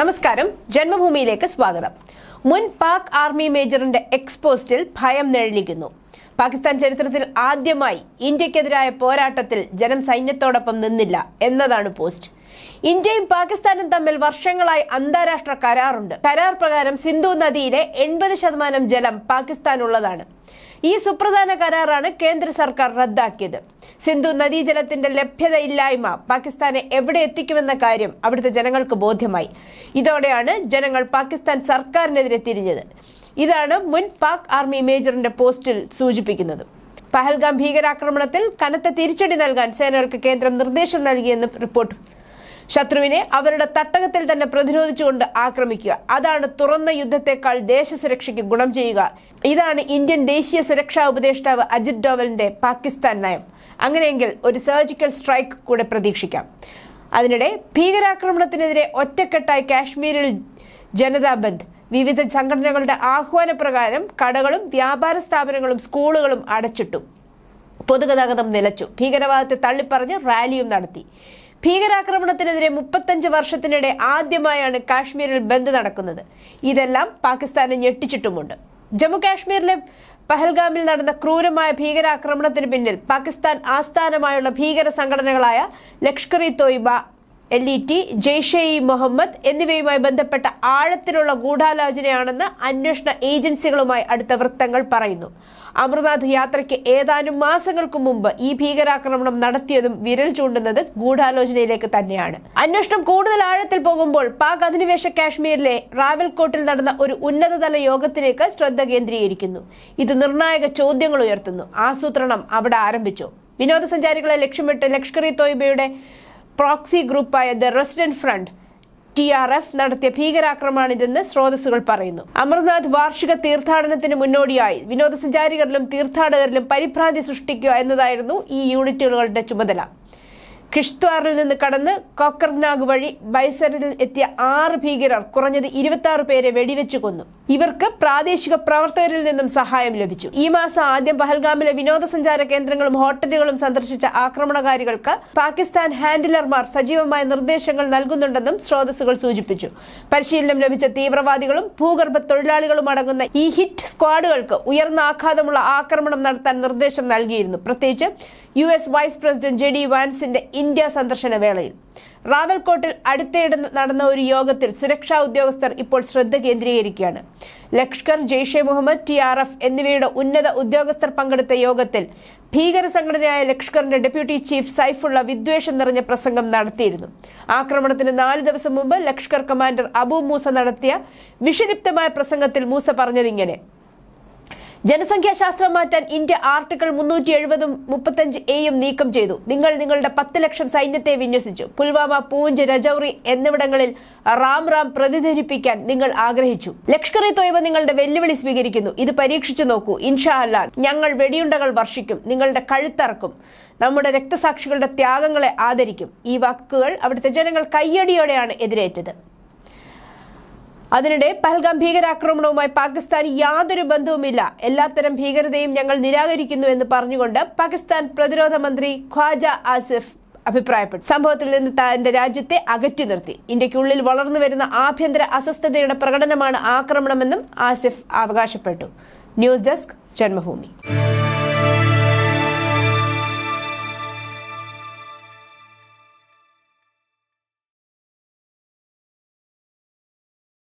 നമസ്കാരം. ജന്മഭൂമിയിലേക്ക് സ്വാഗതം. മുൻ പാക് ആർമി മേജറിന്റെ എക്സ്പോസ്റ്റിൽ ഭയം നിഴലിക്കുന്നു. പാകിസ്ഥാൻ ചരിത്രത്തിൽ ആദ്യമായി ഇന്ത്യക്കെതിരായ പോരാട്ടത്തിൽ ജനം സൈന്യത്തോടൊപ്പം നിന്നില്ല എന്നതാണ് പോസ്റ്റ്. ഇന്ത്യയും പാകിസ്ഥാനും തമ്മിൽ വർഷങ്ങളായി അന്താരാഷ്ട്ര കരാറുണ്ട്. കരാർ പ്രകാരം സിന്ധു നദിയിലെ എൺപത് ശതമാനം ജലം പാകിസ്ഥാനുള്ളതാണ്. ഈ സുപ്രധാന കരാറാണ് കേന്ദ്ര സർക്കാർ റദ്ദാക്കിയത്. സിന്ധു നദീജലത്തിന്റെ ലഭ്യതയില്ലായ്മ പാകിസ്ഥാനെ എവിടെ എത്തിക്കുമെന്ന കാര്യം അവിടുത്തെ ജനങ്ങൾക്ക് ബോധ്യമായി. ഇതോടെയാണ് ജനങ്ങൾ പാകിസ്ഥാൻ സർക്കാരിനെതിരെ തിരിഞ്ഞത്. ഇതാണ് മുൻ പാക് ആർമി മേജറിന്റെ പോസ്റ്റിൽ സൂചിപ്പിക്കുന്നത്. പഹൽഗാം ഭീകരാക്രമണത്തിൽ കനത്ത തിരിച്ചടി നൽകാൻ സേനകൾക്ക് കേന്ദ്രം നിർദ്ദേശം നൽകിയെന്ന് റിപ്പോർട്ട്. ശത്രുവിനെ അവരുടെ തട്ടകത്തിൽ തന്നെ പ്രതിരോധിച്ചുകൊണ്ട് ആക്രമിക്കുക. അതാണ് തുറന്ന യുദ്ധത്തെക്കാൾ ദേശസുരക്ഷയ്ക്ക് ഗുണം ചെയ്യുക. ഇതാണ് ഇന്ത്യൻ ദേശീയ സുരക്ഷാ ഉപദേഷ്ടാവ് അജിത് ഡോവലിന്റെ പാകിസ്ഥാൻ നയം. അങ്ങനെയെങ്കിൽ ഒരു സർജിക്കൽ സ്ട്രൈക്ക് കൂടെ പ്രതീക്ഷിക്കാം. അതിനിടെ ഭീകരാക്രമണത്തിനെതിരെ ഒറ്റക്കെട്ടായി കാശ്മീരിൽ ജനതാ ബന്ദ്. വിവിധ സംഘടനകളുടെ ആഹ്വാനപ്രകാരം കടകളും വ്യാപാര സ്ഥാപനങ്ങളും സ്കൂളുകളും അടച്ചിട്ടു. പൊതുഗതാഗതം നിലച്ചു. ഭീകരവാദത്തെ തള്ളിപ്പറഞ്ഞ് റാലിയും നടത്തി. ഭീകരാക്രമണത്തിനെതിരെ മുപ്പത്തഞ്ച് വർഷത്തിനിടെ ആദ്യമായാണ് കാശ്മീരിൽ ബന്ദ് നടക്കുന്നത്. ഇതെല്ലാം പാകിസ്ഥാനെ ഞെട്ടിച്ചിട്ടുമുണ്ട്. ജമ്മു കാശ്മീരിലെ പഹൽഗാമിൽ നടന്ന ക്രൂരമായ ഭീകരാക്രമണത്തിന് പിന്നിൽ പാകിസ്ഥാൻ ആസ്ഥാനമായുള്ള ഭീകര സംഘടനകളായ Lashkar e Taiba L E T Jaish e Mohammed എന്നിവയുമായി ബന്ധപ്പെട്ട ആഴത്തിലുള്ള ഗൂഢാലോചനയാണെന്ന് അന്വേഷണ ഏജൻസികളുമായി അടുത്ത വൃത്തങ്ങൾ പറയുന്നു. അമർനാഥ് യാത്രയ്ക്ക് ഏതാനും മാസങ്ങൾക്ക് മുമ്പ് ഈ ഭീകരാക്രമണം നടത്തിയതും വിരൽ ചൂണ്ടുന്നത് ഗൂഢാലോചനയിലേക്ക് തന്നെയാണ്. അന്വേഷണം കൂടുതൽ ആഴത്തിൽ പോകുമ്പോൾ പാക് അധിനിവേശ കാശ്മീരിലെ റാവൽകോട്ടിൽ നടന്ന ഒരു ഉന്നതതല യോഗത്തിലേക്ക് ശ്രദ്ധ കേന്ദ്രീകരിക്കുന്നു. ഇത് നിർണായക ചോദ്യങ്ങൾ ഉയർത്തുന്നു. ആസൂത്രണം അവിടെ ആരംഭിച്ചു. വിനോദസഞ്ചാരികളെ ലക്ഷ്യമിട്ട് ലഷ്കർ ഇ തോയ്ബയുടെ proxy ഗ്രൂപ്പായ the resident front T R F നടത്തിയ ഭീകരാക്രമണമാണിതെന്ന് സ്രോതസ്സുകൾ പറയുന്നു. അമർനാഥ് വാർഷിക തീർത്ഥാടനത്തിന് മുന്നോടിയായി വിനോദസഞ്ചാരികളിലും തീർത്ഥാടകരിലും പരിഭ്രാന്തി സൃഷ്ടിക്കുക എന്നതായിരുന്നു ഈ യൂണിറ്റുകളുടെ ചുമതല. കിഷ്ത്വാറിൽ നിന്ന് കടന്ന് കോക്കർനാഗ് വഴി ബൈസറിൽ എത്തിയ ആറ് ഭീകരർ കുറഞ്ഞത് ഇരുപത്തി പേരെ വെടിവെച്ചു കൊന്നു. ഇവർക്ക് പ്രാദേശിക പ്രവർത്തകരിൽ നിന്നും സഹായം ലഭിച്ചു. ഈ മാസം ആദ്യം പഹൽഗാമിലെ വിനോദസഞ്ചാര കേന്ദ്രങ്ങളും ഹോട്ടലുകളും സന്ദർശിച്ച ആക്രമണകാരികൾക്ക് പാകിസ്ഥാൻ ഹാൻഡിലർമാർ സജീവമായ നിർദ്ദേശങ്ങൾ നൽകുന്നുണ്ടെന്നും സ്രോതസ്സുകൾ സൂചിപ്പിച്ചു. പരിശീലനം ലഭിച്ച തീവ്രവാദികളും ഭൂഗർഭ തൊഴിലാളികളും അടങ്ങുന്ന ഈ ഹിറ്റ് സ്ക്വാഡുകൾക്ക് ഉയർന്ന ആഘാതമുള്ള ആക്രമണം നടത്താൻ നിർദ്ദേശം നൽകിയിരുന്നു. പ്രത്യേകിച്ച് U S vice president J D വാൻസിന്റെ India സന്ദർശന വേളയിൽ. റാവൽകോട്ടിൽ അടുത്തിടെ നടന്ന ഒരു യോഗത്തിൽ സുരക്ഷാ ഉദ്യോഗസ്ഥർ ഇപ്പോൾ ശ്രദ്ധ കേന്ദ്രീകരിക്കുകയാണ്. Lashkar Jaish Mohammed T R F എന്നിവയുടെ ഉന്നത ഉദ്യോഗസ്ഥർ പങ്കെടുത്ത യോഗത്തിൽ ഭീകര സംഘടനയായ ലഷ്കറിന്റെ ഡെപ്യൂട്ടി ചീഫ് സൈഫുള്ള വിദ്വേഷം നിറഞ്ഞ പ്രസംഗം നടത്തിയിരുന്നു. ആക്രമണത്തിന് നാല് ദിവസം മുമ്പ് ലഷ്കർ കമാൻഡർ അബു മൂസ നടത്തിയ വിഷലിപ്തമായ പ്രസംഗത്തിൽ മൂസ പറഞ്ഞതിങ്ങനെ. ജനസംഖ്യാശാസ്ത്രം മാറ്റാൻ ഇന്ത്യ ആർട്ടിക്കിൾ മുന്നൂറ്റി എഴുപതും മുപ്പത്തഞ്ച് എയും നീക്കം ചെയ്തു. നിങ്ങൾ നിങ്ങളുടെ പത്ത് ലക്ഷം സൈന്യത്തെ വിന്യസിച്ചു. പുൽവാമ പൂഞ്ച് രജൌറി എന്നിവിടങ്ങളിൽ റാം റാം പ്രതിധരിപ്പിക്കാൻ നിങ്ങൾ ആഗ്രഹിച്ചു. ലഷ്കർ ഇ തോയ്ബ നിങ്ങളുടെ വെല്ലുവിളി സ്വീകരിക്കുന്നു. ഇത് പരീക്ഷിച്ചു നോക്കൂ. ഇൻഷാ അല്ലാൻ ഞങ്ങൾ വെടിയുണ്ടകൾ വർഷിക്കും. നിങ്ങളുടെ കഴുത്തറക്കും. നമ്മുടെ രക്തസാക്ഷികളുടെ ത്യാഗങ്ങളെ ആദരിക്കും. ഈ വാക്കുകൾ അവിടുത്തെ ജനങ്ങൾ കയ്യടിയോടെയാണ് എതിരേറ്റത്. അതിനിടെ പഹൽഗാം ഭീകരാക്രമണവുമായി പാകിസ്ഥാൻ യാതൊരു ബന്ധവുമില്ല. എല്ലാത്തരം ഭീകരതയും ഞങ്ങൾ നിരാകരിക്കുന്നു എന്ന് പറഞ്ഞുകൊണ്ട് പാകിസ്ഥാൻ പ്രതിരോധ മന്ത്രി ഖ്വാജ ആസിഫ് അഭിപ്രായപ്പെട്ടു. സംഭവത്തിൽ നിന്ന് തന്റെ രാജ്യത്തെ അകറ്റി നിർത്തി. ഇന്ത്യക്കുള്ളിൽ വളർന്നു വരുന്ന ആഭ്യന്തര അസ്വസ്ഥതയുടെ പ്രകടനമാണ് ആക്രമണമെന്നും ആസിഫ് അവകാശപ്പെട്ടു. News desk Janmabhumi.